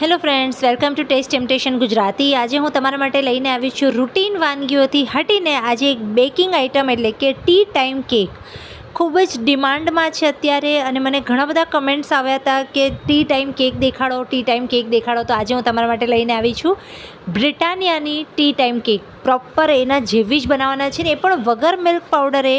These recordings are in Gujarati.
Hello friends, welcome to taste temptation Gujarati. આજે હું તમારા માટે લઈને આવી છું રૂટીન વાનગીઓથી હટીને આજે એક બેકિંગ આઇટમ એટલે કે ટી ટાઈમ કેક. ખૂબ જ ડિમાન્ડમાં છે અત્યારે અને મને ઘણા બધા કમેન્ટ્સ આવ્યા હતા કે ટી ટાઈમ કેક દેખાડો, ટી ટાઈમ કેક દેખાડો. તો આજે હું તમારા માટે લઈને આવી છું. બ્રિટાનિયાની ટી ટાઈમ કેક. પ્રોપર એના જેવી જ બનાવવાના છે ને, એ પણ વગર મિલ્ક પાવડરે,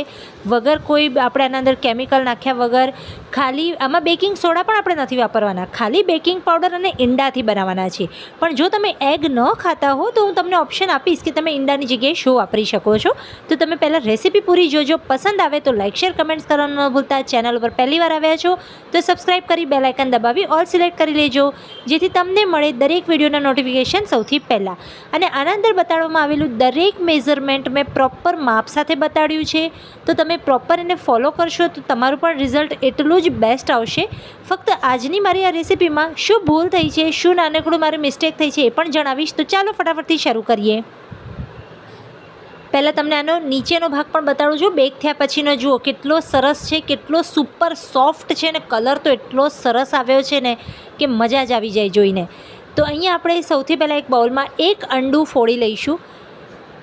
વગર કોઈ આપણે આના અંદર કેમિકલ નાખ્યા વગર, ખાલી આમાં બેકિંગ સોડા પણ આપણે નથી વાપરવાના. ખાલી બેકિંગ પાવડર અને ઈંડાથી બનાવવાના છે. પણ જો તમે એગ ન ખાતા હો, તો હું તમને ઓપ્શન આપીશ કે તમે ઈંડાની જગ્યાએ શું વાપરી શકો છો. તો તમે પહેલાં રેસીપી પૂરી જોજો. પસંદ આવે તો લાઇક શેર, કમેન્ટ્સ કરવાનું ન ભૂલતા. ચેનલ ઉપર પહેલી વાર આવ્યા છો, તો સબસ્ક્રાઈબ કરી બેલાઇકન દબાવી, ઓલ સિલેક્ટ કરી લેજો. જેથી તમને મળે દરેક વિડીયોના નોટિફિકેશન સૌથી પહેલાં. અને આના અંદર બતાડવામાં આવેલું દરેક મેઝરમેન્ટ મેં પ્રોપર માપ સાથે બતાડ્યું છે. તો તમે પ્રોપર એને ફોલો કરશો તો તમારું પણ રિઝલ્ટ એટલું જ બેસ્ટ આવશે. ફક્ત આજની મારી આ રેસિપીમાં શું ભૂલ થઈ છે, શું નાનકડું મારી મિસ્ટેક થઈ છે એ પણ જણાવીશ. તો ચાલો ફટાફટથી શરૂ કરીએ. પહેલાં તમને આનો નીચેનો ભાગ પણ બતાડું છું. બેક થયા પછીનો જુઓ, કેટલો સરસ છે, કેટલો સુપર સોફ્ટ છે ને કલર તો એટલો સરસ આવ્યો છે ને કે મજા જ આવી જાય જોઈને. તો અહીંયા આપણે સૌથી પહેલાં એક બાઉલમાં એક અંડું ફોડી લઈશું.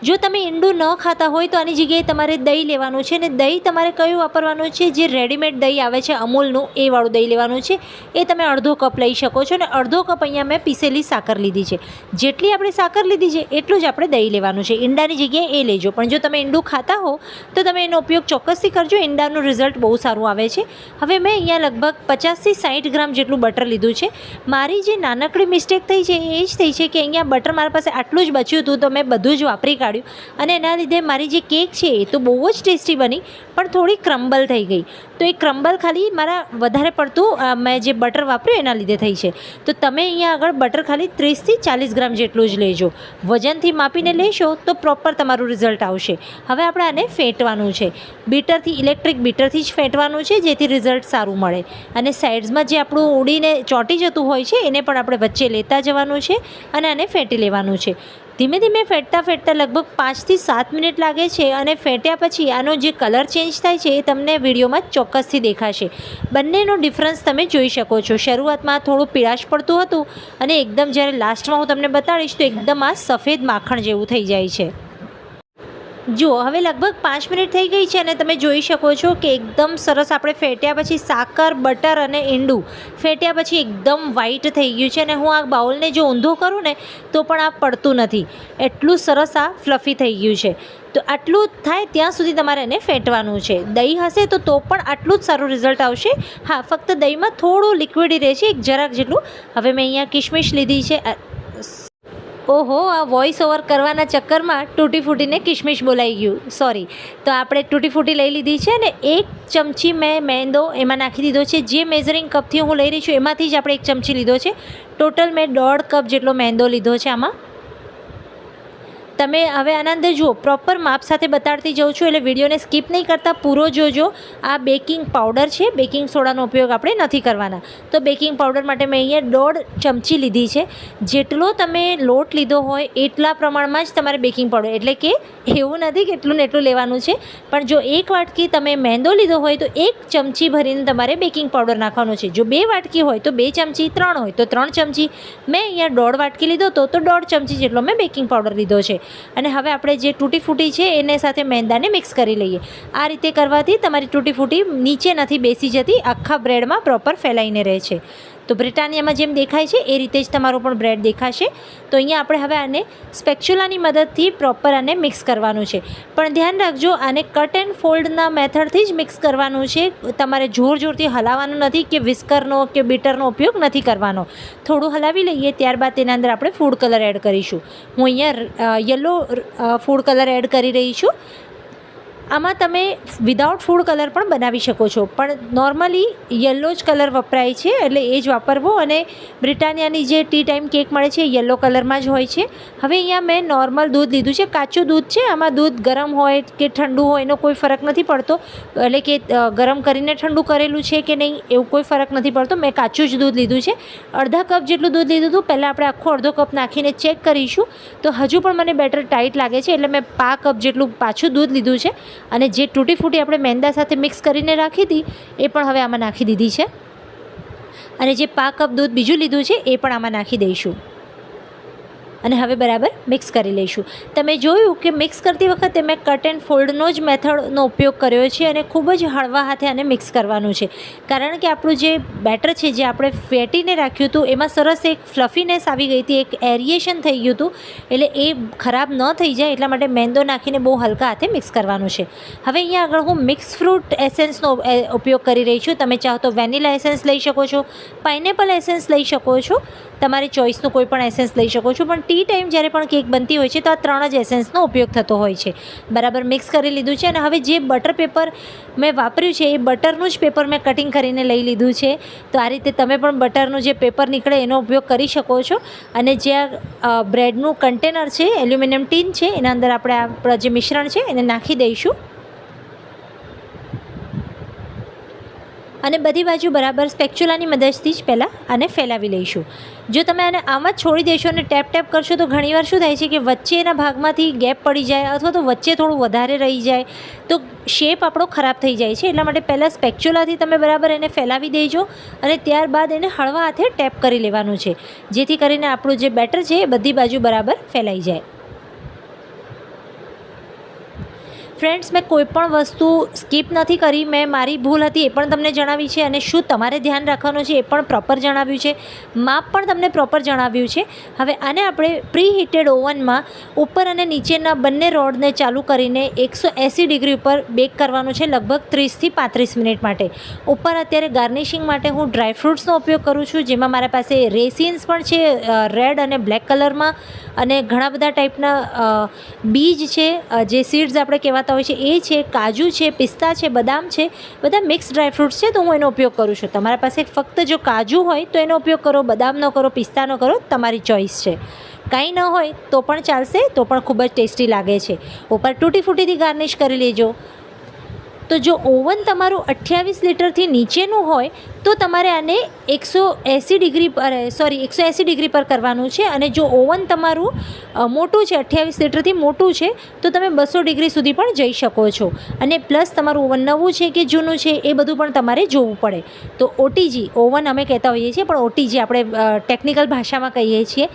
જો તમે ઈંડું ન ખાતા હોય તો આની જગ્યાએ તમારે દહીં લેવાનું છે અને દહીં તમારે કયું વાપરવાનું છે? જે રેડીમેડ દહીં આવે છે, અમૂલનું એ વાળું દહીં લેવાનું છે, એ તમે અડધો કપ લઈ શકો છો અને અડધો કપ અહીંયા મેં પીસેલી સાકર લીધી છે. જેટલી આપણે સાકર લીધી છે, એટલું જ આપણે દહીં લેવાનું છે. ઈંડાની જગ્યાએ એ લેજો. પણ જો તમે ઈંડું ખાતા હો, તો તમે એનો ઉપયોગ ચોક્કસથી કરજો. ઈંડાનું રિઝલ્ટ બહુ સારું આવે છે. હવે મેં અહીંયા લગભગ પચાસથી સાઠ ગ્રામ જેટલું બટર લીધું છે. મારી જે નાનકડી મિસ્ટેક થઈ છે, એ જ થઈ છે કે અહીંયા બટર મારા પાસે આટલું જ બચ્યું હતું, તો મેં બધું જ વાપરી કાઢ્યું. અને એના લીધે મારી જે કેક છે એ તો બહુ જ ટેસ્ટી બની, પણ થોડી ક્રમ્બલ થઈ ગઈ. તો એ ક્રમ્બલ ખાલી મારા વધારે પડતું મેં જે બટર વાપર્યું એના લીધે થઈ છે. તો તમે અહીંયા આગળ બટર ખાલી ત્રીસથી ચાલીસ ગ્રામ જેટલું જ લેજો. વજનથી માપીને લેશો તો પ્રોપર તમારું રિઝલ્ટ આવશે. હવે આપણે આને ફેંટવાનું છે. બીટરથી, ઇલેક્ટ્રિક બીટરથી જ ફેંટવાનું છે, જેથી રિઝલ્ટ સારું મળે. અને સાઇડ્સમાં જે આપણું ઉડીને ચોંટી જતું હોય છે, એને પણ આપણે વચ્ચે લેતા જવાનું છે અને આને ફેંટી લેવાનું છે. ધીમે ધીમે ફેટતા ફેટતા લગભગ પાંચથી સાત મિનિટ લાગે છે અને ફેટ્યા પછી આનો જે કલર ચેન્જ થાય છે એ તમને વિડીયોમાં ચોક્કસથી દેખાશે. બંનેનો ડિફરન્સ તમે જોઈ શકો છો. શરૂઆતમાં થોડું પીળાશ પડતું હતું અને એકદમ જ્યારે લાસ્ટમાં હું તમને બતાડીશ તો એકદમ આ સફેદ માખણ જેવું થઈ જાય છે. જુઓ, હવે લગભગ પાંચ મિનિટ થઈ ગઈ છે અને તમે જોઈ શકો છો કે એકદમ સરસ આપણે ફેટ્યા પછી સાકર, બટર અને ઈંડું ફેટ્યા પછી એકદમ વ્હાઈટ થઈ ગયું છે અને હું આ બાઉલને જો ઊંધો કરું ને તો પણ આ પડતું નથી. એટલું સરસ આ ફ્લફી થઈ ગયું છે. તો આટલું થાય ત્યાં સુધી તમારે એને ફેંટવાનું છે. દહીં હશે તો તો પણ આટલું જ સારું રિઝલ્ટ આવશે. હા, ફક્ત દહીંમાં થોડું લિક્વિડી રહે છે, એક જરાક જેટલું. હવે મેં અહીંયા કિશમિશ લીધી છે ઓહો, આ વોઇસ ઓવર કરવાના ચક્કરમાં તૂટી ફૂટીને કિશમિશ બોલાઈ ગયું. સોરી તો આપણે તૂટી ફૂટી લઈ લીધી છે ને એક ચમચી મેં મેંદો એમાં નાખી દીધો છે. જે મેઝરિંગ કપથી હું લઈ રહી છું એમાંથી જ આપણે એક ચમચી લીધો છે. ટોટલ મેં દોઢ કપ જેટલો મેંદો લીધો છે આમાં. તમે હવે આનંદ જુઓ પ્રોપર માપ સાથે બતાડતી જાઉં છું, એટલે વિડીયોને સ્કીપ નહીં કરતા, પૂરો જોજો. આ બેકિંગ પાવડર છે બેકિંગ સોડાનો ઉપયોગ આપણે નથી કરવાના. તો બેકિંગ પાવડર માટે મેં અહીંયા દોઢ ચમચી લીધી છે. જેટલો તમે લોટ લીધો હોય, એટલા પ્રમાણમાં જ તમારે બેકિંગ પાવડર એટલે કે એવું નથી કે એટલું ને એટલું લેવાનું છે. પણ જો એક વાટકી તમે મેંદો લીધો હોય, તો એક ચમચી ભરીને તમારે બેકિંગ પાવડર નાખવાનો છે. જો બે વાટકી હોય, તો બે ચમચી, ત્રણ હોય, તો ત્રણ ચમચી. મેં અહીંયા દોઢ વાટકી લીધો હતો, તો દોઢ ચમચી જેટલો મેં બેકિંગ પાવડર લીધો છે. અને હવે આપણે જે તૂટી ફૂટી છે એને સાથે મેંદાને મિક્સ કરી લઈએ. આ રીતે કરવાથી તમારી તૂટી ફૂટી નીચે નથી બેસી જતી, આખા બ્રેડમાં પ્રોપર ફેલાઈને રહે છે. તો બ્રિટાનિયામાં જેમ દેખાય છે, એ રીતે જ તમારો પણ બ્રેડ દેખાશે. તો અહીંયા આપણે હવે આને સ્પેક્ચ્યુલાની મદદથી પ્રોપર આને મિક્સ કરવાનું છે. પણ ધ્યાન રાખજો, આને કટ એન્ડ ફોલ્ડના મેથડથી જ મિક્સ કરવાનું છે. તમારે જોર જોરથી હલાવવાનું નથી કે વિસ્કરનો કે બીટરનો ઉપયોગ નથી કરવાનો. થોડું હલાવી લઈએ, ત્યારબાદ તેના અંદર આપણે ફૂડ કલર એડ કરીશું. હું અહીંયા યલો ફૂડ કલર એડ કરી રહી છું. આમાં તમે વિધાઉટ ફૂડ કલર પણ બનાવી શકો છો. પણ નોર્મલી યલો જ કલર વપરાય છે, એટલે એ જ વાપરવો અને બ્રિટાનિયાની જે ટી ટાઈમ કેક મળે છે યલો કલરમાં જ હોય છે. હવે અહીંયા મેં નોર્મલ દૂધ લીધું છે, કાચું દૂધ છે, આમાં દૂધ ગરમ હોય કે ઠંડુ હોય એનો કોઈ ફરક નથી પડતો. એટલે કે ગરમ કરીને ઠંડુ કરેલું છે કે નહીં એવું કોઈ ફરક નથી પડતો. મેં કાચું જ દૂધ લીધું છે. અડધા કપ જેટલું દૂધ લીધું હતું, પહેલાં આપણે આખો અડધો કપ નાખીને ચેક કરીશું. તો હજુ પણ મને બેટર ટાઈટ લાગે છે, એટલે મેં પા કપ જેટલું પાછું દૂધ લીધું છે. અને જે તૂટી ફૂટી આપણે મેંદા સાથે મિક્સ કરીને રાખી હતી, એ પણ હવે આમાં નાખી દીધી છે. અને જે પાક કપ દૂધ બીજું લીધું છે, એ પણ આમાં નાખી દઈશું. અને હવે બરાબર મિક્સ કરી લઈશું. તમે જોયું કે મિક્સ કરતી વખતે મેં કટ એન્ડ ફોલ્ડનો જ મેથડનો ઉપયોગ કર્યો છે અને ખૂબ જ હળવા હાથે આને મિક્સ કરવાનું છે. કારણ કે આપણું જે બેટર છે, જે આપણે ફેટીને રાખ્યું હતું, એમાં સરસ એક ફ્લફીનેસ આવી ગઈ હતી, એક એરિએશન થઈ ગયું હતું. એટલે એ ખરાબ ન થઈ જાય એટલા માટે મેંદો નાખીને બહુ હલકા હાથે મિક્સ કરવાનું છે. હવે અહીંયા આગળ હું મિક્સ ફ્રૂટ એસેન્સનો ઉપયોગ કરી રહી છું. તમે ચાહો તો વેનીલા એસેન્સ લઈ શકો છો પાઇનેપલ એસેન્સ લઈ શકો છો. તમારી ચોઈસનું કોઈ પણ એસેન્સ લઈ શકો છો. પણ ટી ટાઈમ જ્યારે પણ કેક બનતી હોય છે, તો આ ત્રણ જ એસેન્સનો ઉપયોગ થતો હોય છે. બરાબર મિક્સ કરી લીધું છે અને હવે જે બટર પેપર મેં વાપર્યું છે, એ બટરનું જ પેપર મેં કટિંગ કરીને લઈ લીધું છે. તો આ રીતે તમે પણ બટરનું જે પેપર નીકળે, એનો ઉપયોગ કરી શકો છો. અને જે આ બ્રેડનું કન્ટેનર છે એલ્યુમિનિયમ ટીન છે, એના અંદર આપણે આપણા જે મિશ્રણ છે, એને નાખી દઈશું. અને બધી બાજુ બરાબર સ્પેક્ચ્યુલાની મદદથી જ પહેલાં આને ફેલાવી લઈશું. જો તમે આને આમ જ છોડી દેશો અને ટેપ ટેપ કરશો તો ઘણીવાર શું થાય છે કે વચ્ચેના ભાગમાંથી ગેપ પડી જાય અથવા તો વચ્ચે થોડું વધારે રહી જાય, તો શેપ આપણો ખરાબ થઈ જાય છે. એટલા માટે પહેલાં સ્પેક્ચ્યુલાથી તમે બરાબર એને ફેલાવી દેજો અને ત્યારબાદ એને હળવા હાથે ટેપ કરી લેવાનું છે. જેથી કરીને આપણું જે બેટર છે એ બધી બાજુ બરાબર ફેલાઈ જાય. ફ્રેન્ડ્સ મેં કોઈ પણ વસ્તુ સ્કીપ નથી કરી. મેં મારી ભૂલ હતી એ પણ તમને જણાવી છે અને શું તમારે ધ્યાન રાખવાનું છે એ પણ પ્રોપર જણાવ્યું છે. માપ પણ તમને પ્રોપર જણાવ્યું છે. હવે આને આપણે પ્રી હીટેડ ઓવનમાં ઉપર અને નીચેના બંને રોડને ચાલુ કરીને એકસો એંસી ડિગ્રી ઉપર બેક કરવાનું છે લગભગ ત્રીસથી પાંત્રીસ મિનિટ માટે. ઉપર અત્યારે ગાર્નિશિંગ માટે હું ડ્રાય ફ્રૂટ્સનો ઉપયોગ કરું છું, જેમાં મારા પાસે રેસિન્સ પણ છે રેડ અને બ્લેક કલરમાં અને ઘણા બધા ટાઈપના બીજ છે જે સીડ્સ આપણે કહેવાતા હોય છે, એ છે, કાજુ છે, પિસ્તા છે, બદામ છે, બધા મિક્સ ડ્રાય ફ્રૂટ્સ છે, તો હું એનો ઉપયોગ કરું છું. તમારા પાસે ફક્ત જો કાજુ હોય, તો એનો ઉપયોગ કરો બદામનો કરો પિસ્તાનો કરો, તમારી ચોઈસ છે. કાંઈ ન હોય, તો પણ ચાલશે, તો પણ ખૂબ જ ટેસ્ટી લાગે છે. ઉપર તૂટી ફૂટીથી ગાર્નિશ કરી લેજો. તો જો ઓવન તમારું અઠ્યાવીસ લીટરથી નીચેનું હોય, તો તમારે આને એકસો એંસી ડિગ્રી પર સોરી એકસો એંસી ડિગ્રી પર કરવાનું છે. અને જો ઓવન તમારું મોટું છે, અઠ્યાવીસ લીટરથી મોટું છે, તો તમે બસો ડિગ્રી સુધી પણ જઈ શકો છો. અને પ્લસ તમારું ઓવન નવું છે કે જૂનું છે, એ બધું પણ તમારે જોવું પડે. તો ઓટીજી, ઓવન અમે કહેતા હોઈએ છીએ, પણ ઓટીજી આપણે ટેકનિકલ ભાષામાં કહીએ છીએ.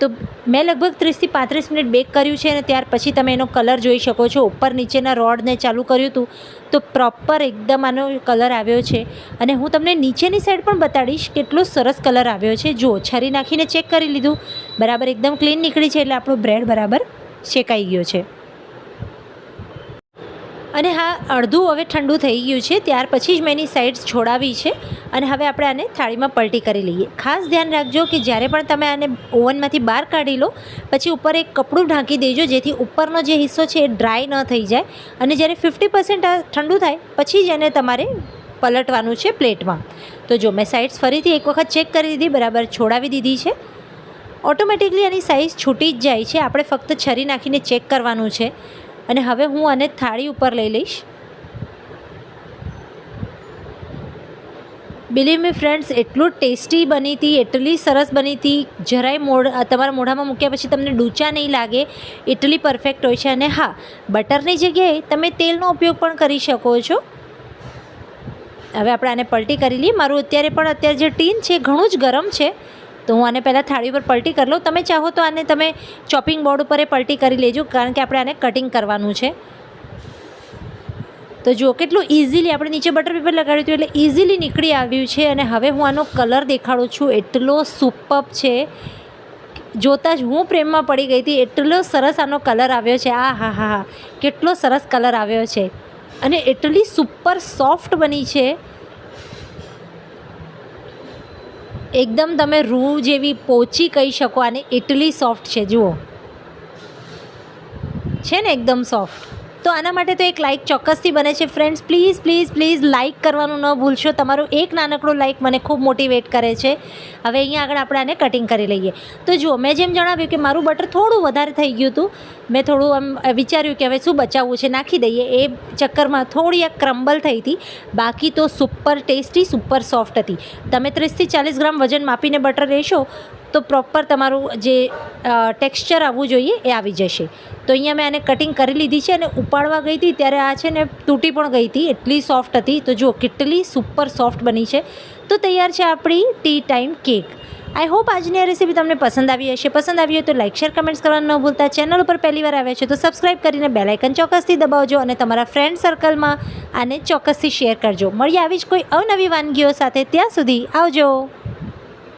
તો મેં લગભગ ત્રીસથી પાંત્રીસ મિનિટ બેક કર્યું છે અને ત્યાર પછી તમે એનો કલર જોઈ શકો છો. ઉપર નીચેના રોડને ચાલુ કર્યું હતું. તો પ્રોપર એકદમ આનો કલર આવ્યો છે. અને હું તમને નીચેની સાઈડ પણ બતાડીશ કેટલો સરસ કલર આવ્યો છે. જુઓ છરી નાખીને ચેક કરી લીધું. બરાબર, એકદમ ક્લીન નીકળી છે એટલે આપણો બ્રેડ બરાબર શેકાઈ ગયો છે. અને હા, અડધું હવે ઠંડુ થઈ ગયું છે, ત્યાર પછી જ મેં એની સાઇડ્સ છોડાવી છે અને હવે આપણે આને થાળીમાં પલટી કરી લઈએ. ખાસ ધ્યાન રાખજો કે જ્યારે પણ તમે આને ઓવનમાંથી બહાર કાઢી લો, પછી ઉપર એક કપડું ઢાંકી દેજો, જેથી ઉપરનો જે હિસ્સો છે એ ડ્રાય ન થઈ જાય. અને જ્યારે ફિફ્ટી પર્સન્ટ ઠંડુ થાય, પછી જ એને તમારે પલટવાનું છે પ્લેટમાં. તો જો મેં સાઇડ્સ ફરીથી એક વખત ચેક કરી દીધી, બરાબર છોડાવી દીધી છે. ઓટોમેટિકલી એની સાઇઝ છૂટી જ જાય છે. આપણે ફક્ત છરી નાખીને ચેક કરવાનું છે. અને હવે હું આને થાળી ઉપર લઈ લઈશ. બિલીવ મી ફ્રેન્ડ્સ એટલું ટેસ્ટી બની હતી, એટલી સરસ બની હતી. જરાય મોઢ તમારા મોઢામાં મૂક્યા પછી તમને ડૂચા નહીં લાગે, એટલી પરફેક્ટ હોય છે. અને હા, બટરની જગ્યાએ તમે તેલનો ઉપયોગ પણ કરી શકો છો. હવે આપણે આને પલટી કરી લઈએ. મારું અત્યારે પણ અત્યારે જે ટીન છે ઘણું જ ગરમ છે. તો હું આને પહેલાં થાળી ઉપર પલટી કરી લઉં. તમે ચાહો તો આને તમે ચોપિંગ બોર્ડ ઉપર એ પલટી કરી લેજો, કારણ કે આપણે આને કટિંગ કરવાનું છે. તો જુઓ કેટલું ઇઝીલી આપણે નીચે બટર પેપર લગાડ્યું હતું એટલે ઇઝીલી નીકળી આવ્યું છે અને હવે હું આનો કલર દેખાડું છું. એટલો સુપપ છે. જોતાં જ હું પ્રેમમાં પડી ગઈ હતી. એટલો સરસ આનો કલર આવ્યો છે. આ હા હા હા. કેટલો સરસ કલર આવ્યો છે. અને એટલી સુપર સોફ્ટ બની છે. એકદમ તમે રૂ જેવી પોચી કહી શકો અને એટલી સોફ્ટ છે, જુઓ. છે ને એકદમ સોફ્ટ તો આના માટે તો એક લાઇક ચોક્કસથી બને છે friends please please please like કરવાનું ન ભૂલશો. તમારું એક નાનકડું લાઇક મને ખૂબ મોટિવેટ કરે છે. હવે અહીંયા આગળ આપણે આને કટિંગ કરી લઈએ. તો જુઓ, મેં જેમ જણાવ્યું કે મારું બટર થોડું વધારે થઈ ગયું હતું. મેં થોડું આમ વિચાર્યું કે હવે શું બચાવવું છે, નાખી દઈએ. એ ચક્કરમાં થોડી આ ક્રમ્બલ થઈ હતી. બાકી તો સુપર ટેસ્ટી સુપર સોફ્ટ હતી. તમે ત્રીસથી ચાલીસ ગ્રામ વજન માપીને બટર લેશો તો પ્રોપર તમારું જે ટેક્સચર આવવું જોઈએ એ આવી જશે. તો અહીંયા મેં આને કટિંગ કરી લીધી છે અને ઉપાડવા ગઈ હતી ત્યારે આ છે ને તૂટી પણ ગઈ હતી, એટલી સોફ્ટ હતી. તો જુઓ કેટલી સુપર સોફ્ટ બની છે. તો તૈયાર છે આપણી tea time cake I hope આજની આ રેસીપી તમને પસંદ આવી હશે. પસંદ આવી હોય તો લાઇક શેર કમેન્ટ્સ કરવાનું ન ભૂલતા. ચેનલ ઉપર પહેલી વાર આવ્યા છે તો સબસ્ક્રાઇબ કરીને બેલાઇકન ચોક્કસથી દબાવજો અને તમારા ફ્રેન્ડ સર્કલમાં આને ચોક્કસથી શેર કરજો. મળીએ આવી જ કોઈ અવનવી વાનગીઓ સાથે. ત્યાં સુધી આવજો.